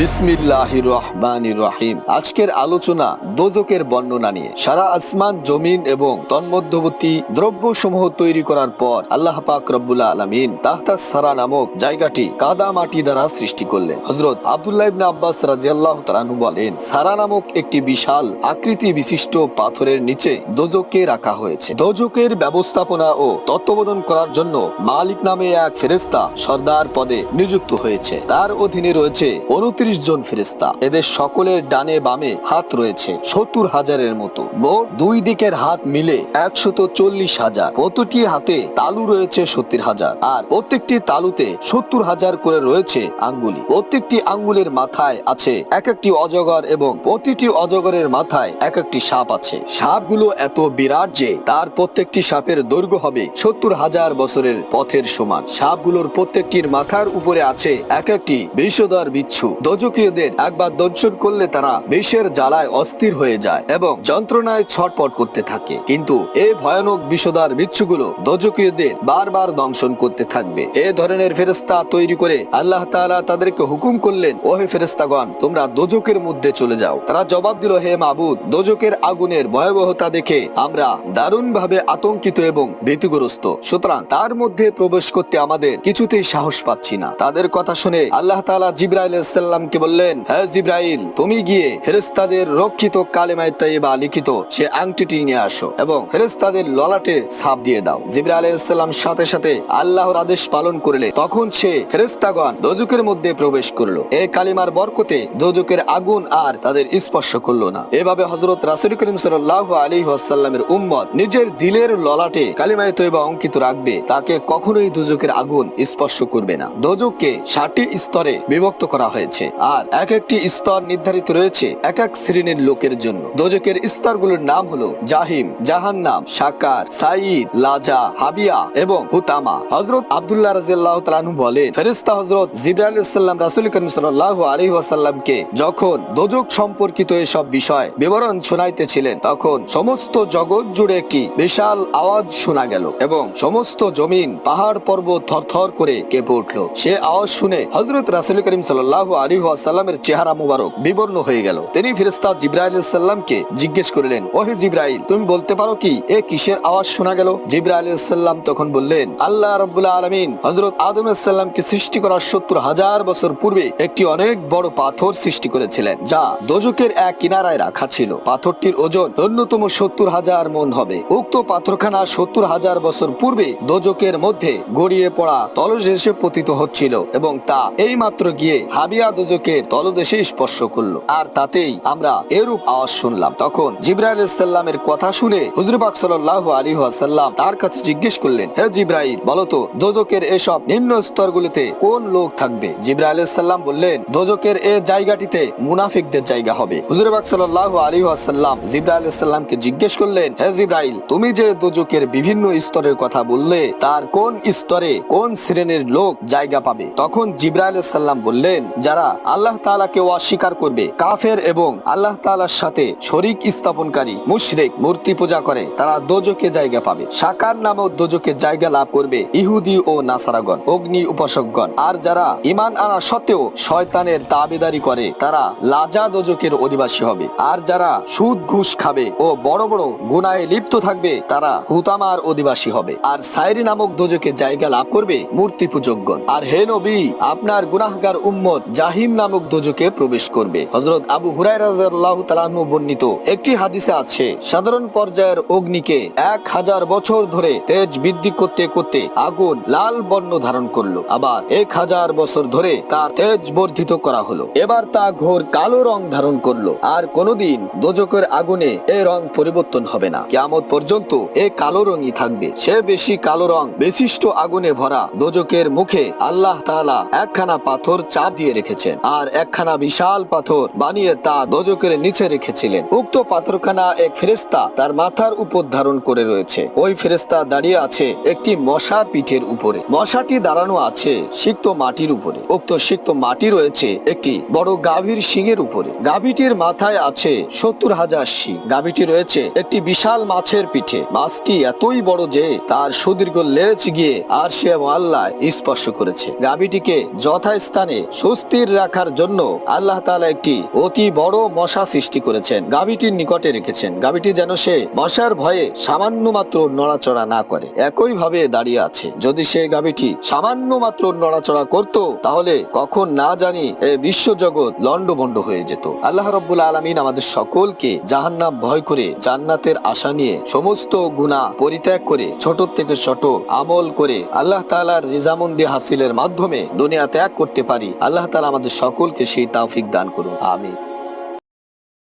বিসমিল্লাহ রহমান রহিম আজকের আলোচনা দোজকের বর্ণনা নিয়ে। সারা আসমান, জমিন এবং তন্মধ্যবর্তী দ্রব্য সমূহ তৈরি করার পর আল্লাহ পাক রব্বুল আলমিন তাহতা সারা নামক জায়গাটি কাদা মাটি দ্বারা সৃষ্টি করলেন। হজরত আবদুল্লাহ ইবনে আব্বাস রাজিয়াল্লাহ তালানু বলেন, সারা নামক একটি বিশাল আকৃতি বিশিষ্ট পাথরের নিচে দোজককে রাখা হয়েছে। দোজকের ব্যবস্থাপনা ও তত্ত্বাবধান করার জন্য মালিক নামে এক ফেরেস্তা সর্দার পদে নিযুক্ত হয়েছে। তার অধীনে রয়েছে উনত্রিশ জন ফেরেস্তা এদের সকলের ডানে বামে হাত রয়েছে, সত্তর হাজারের মতো। মোট দুই দিকের হাত মিলে একশত চল্লিশ হাজার। প্রতিটি হাতে তালু রয়েছে সত্তর হাজার। আর প্রত্যেকটি তালুতে সত্তর হাজার করে রয়েছে আঙ্গুলি। প্রত্যেকটি আঙ্গুলের মাথায় আছে এক একটি অজগর এবং প্রতিটি অজগরের মাথায় এক একটি সাপ আছে। সাপগুলো এত বিরাট যে তার প্রত্যেকটি সাপের দৈর্ঘ্য হবে সত্তর হাজার বছরের পথের সমান। সাপগুলোর প্রত্যেকটির মাথার উপরে আছে এক একটি বিষধর বিচ্ছু। দোজকীয়দের একবার দর্শন করলে তারা বিষের জ্বালায় অস্থির হয়ে যায় এবং যন্ত্রণায় ছটপট করতে থাকে। কিন্তু এই ভয়ানক বিষদার বিচ্ছুগুলো দোজকীয়দের বারবার দংশন করতে থাকবে। এ ধরনের ফেরেস্তা তৈরি করে আল্লাহ তাআলা তাদেরকে হুকুম করলেন, ওহে ফেরেস্তাগণ তোমরা দোজকের মধ্যে চলে যাও। তারা জবাব দিল, হে মাবুদ দোজকের আগুনের ভয়াবহতা দেখে আমরা দারুণ ভাবে আতঙ্কিত এবং ভীতিগ্রস্ত। সুতরাং তার মধ্যে প্রবেশ করতে আমাদের কিছুতেই সাহস পাচ্ছি না। তাদের কথা শুনে আল্লাহ তাআলা জিব্রাইল সাল্লামকে বললেন হ্যাঁ জিব্রাইল, তুমি গিয়ে ফেরেস্তাদের রক্ষিত কালেমায় তাইবা লিখিত সে আংটিটি নিয়ে আসো এবং ফেরেস্তাদের ললাটে ছাপ দিয়ে দাও। জিব্রাইল আলাইহিসসালাম সাথে সাথে আল্লাহর আদেশ পালন করলে তখন সে ফেরেস্তাগণ দোজকের মধ্যে প্রবেশ করল। এই কালিমার বরকতে দোজকের আগুন আর তাদের স্পর্শ করল না। এভাবে হজরত রাসুল করিম সাল্লাহ আলী ওয়াসাল্লামের উম্মত নিজের দিলের ললাটে কালিমায় তৈবা অঙ্কিত রাখবে, তাকে কখনোই দোজকের আগুন স্পর্শ করবে না। দোজককে ষাটটি স্তরে বিভক্ত করা হয়েছে। আর এক একটি স্তর নির্ধারিত রয়েছে এক এক শ্রেণির লোকের জন্য। দোজকের স্তরগুলোর নাম হলো জাহিম, জাহান্নাম সাকার সাইদ লাজা, হাবিয়া এবং হুতামা। হজরত আব্দুল্লাহ রাজিয়াল্লাহ তালানু বলেন ফেরিস্তা হজরত জিব্রাইল ইসলাম রাসুল করিম সাল্লাহ আলী ওয়াসাল্লামকে যখন দোজক সম্পর্কিত এসব বিষয় বিবরণ শোনাইতেছিলেন, তখন সমস্ত জগৎ জুড়ে একটি বিশাল আওয়াজ শোনা গেল এবং সমস্ত জমিন পাহাড় পর্বত থরথর করে কেঁপে উঠল। সে আওয়াজ শুনে হজরত রাসুল করিম সাল্লাহ আলী ওয়াসাল্লামের চেহারা মুবারক বিবর্ণ হয়ে গেল। তিনি ফিরিস্তা জিব্রাইল সাল্লামকে জিজ্ঞেস করলেন, ওহে জিব্রাইল, তুমি বলতে পারো কি, এ কিসের আওয়াজ শোনা গেল? জিব্রাইল সাল্লাম তখন বললেন, আল্লাহ রব্বুল্লাহ আলমিন হজরত আদম সাল্লামকে সৃষ্টি করার সত্তর হাজার বছর পূর্বে একটি অনেক বড় পাথর সৃষ্টি করেছিলেন, যা দোজকের এক কিনারায় রাখা ছিল। পাথরটির ওজন অন্যতম সত্তর হাজার মন হবে। উক্ত পাথরখানা সত্তর হাজার বছর পূর্বে দোজকের মধ্যে গড়িয়ে পড়া তলদেশে পতিত হচ্ছিল এবং তা এই মাত্র গিয়ে হাবিয়া দোজকের তলদেশে স্পর্শ করল। আর তাতেই আমরা এরূপ আওয়াজ শুনলাম। তখন জিব্রাইল সাল্লামের কথা শুনে হুজরুবাক সাল্লাহ আলী সাল্লাম তার কাছে জিজ্ঞেস করলেন, হে জিব্রাইল বলতো দোজকের এসব নিম্ন স্তরগুলিতে কোন লোক থাকবে? জিব্রাইল সাল্লাম বললেন দোজকের এ জায়গাটিতে মুনাফিকদের জায়গা হবে। হুজুরবাক সাল্লাহ আলী সাল্লাম জিব্রাইল সাল্লামকে জিজ্ঞেস করলেন, হে জিব্রাইল, তুমি যে দোজকের বিভিন্ন স্তরের কথা বললে, তার কোন স্তরে কোন শ্রেণির লোক জায়গা পাবে? তখন জিব্রাইল সাল্লাম বললেন, যারা আল্লাহ তাআলাকে অস্বীকার করবে। কাফের এবং আল্লাহ তাআলার সাথে শরিক স্থাপনকারী মুশরিক মূর্তি পূজা করে, তারা দোজকে জায়গা পাবে। সাকার নামক দোজকে জায়গা লাভ করবে ইহুদি ও নাসারাগণ, অগ্নি উপাসকগণ। আর যারা ইমান আনা সত্ত্বেও শয়তানের তাবেদারি করে, তারা লাজা দোজকের অধিবাসী হবে। আর যারা সুদ, ঘুষ খাবে ও বড় বড় গুনায় লিপ্ত থাকবে, তারা হুতামার অধিবাসী হবে। আর সাইরি নামক দোজকে জায়গা লাভ করবে মূর্তি পূজকগণ। আর হে নবী, আপনার গুনাহগার উম্মত জাহিম নামক দোজকে প্রবেশ করবে। হজরত আবু হুরাই বর্ণিত একটি হাদিসে আছে, সাধারণ পর্যায়ের অগ্নিকে এক হাজার বছর ধরে তেজ বৃদ্ধি করতে করতে আগুন লাল বর্ণ ধারণ করল। আবার এক হাজার বছর ধরে তার তেজ বর্ধিত করা হলো। এবার তা ঘোর কালো রং ধারণ করল। আর কোনোদিন দোজকের আগুনে এ রং পরিবর্তন হবে না। কেমন পর্যন্ত এ কালো রঙই থাকবে। সে বেশি কালো রং বিশিষ্ট আগুনে ভরা দোজকের মুখে আল্লাহ তাআলা একখানা পাথর চাপ দিয়ে রেখেছেন। আর একখানা বিশাল পাথর বানিয়ে তা দোজকের নিচে রেখেছিলেন। উক্ত পাথরখানা এক ফেরেস্তা তার মাথার উপর ধারণ করে রয়েছে। ওই ফেরেস্তা দাঁড়িয়ে আছে একটি মশা পিঠের উপরে। মশাটি দাঁড়ানো আছে সিক্ত মাটির উপরে। উক্ত সিক্ত মাটি রয়েছে একটি বড় গাভীর শিঙের উপরে। গাভীটির মাথায় আছে সত্তর হাজার শিং। গাভীটি রয়েছে একটি বিশাল মাছের পিঠে। মাছটি এতই বড় যে তার সুদীর্ঘ লেজ গিয়ে আর সে আল্লাহ স্পর্শ করেছে। গাভীটিকে যথাস্থানে সুস্থির রাখ রাখার জন্য আল্লাহ তাআলা একটি অতি বড় মশা সৃষ্টি করেছেন, গাভীটির নিকটে রেখেছেন। গাভীটি যেন সে মশার ভয়ে সামান্য মাত্র নড়াচড়া না করে একই ভাবে দাঁড়িয়ে আছে। যদি সে গাভীটি সামান্য মাত্র নড়াচড়া করত, তাহলে কখন না জানি এ বিশ্বজগৎ লন্ডভন্ড হয়ে যেত। আল্লাহ রব্বুল আলমিন আমাদের সকলকে জাহান্নাম ভয় করে জান্নাতের আশা নিয়ে সমস্ত গুণা পরিত্যাগ করে, ছোট থেকে ছোট আমল করে আল্লাহ তালার রিজামন্দি হাসিলের মাধ্যমে দুনিয়া ত্যাগ করতে পারি। আল্লাহ তালা আমাদের সকলকে সেই তাওফিক দান করুন। আমিন।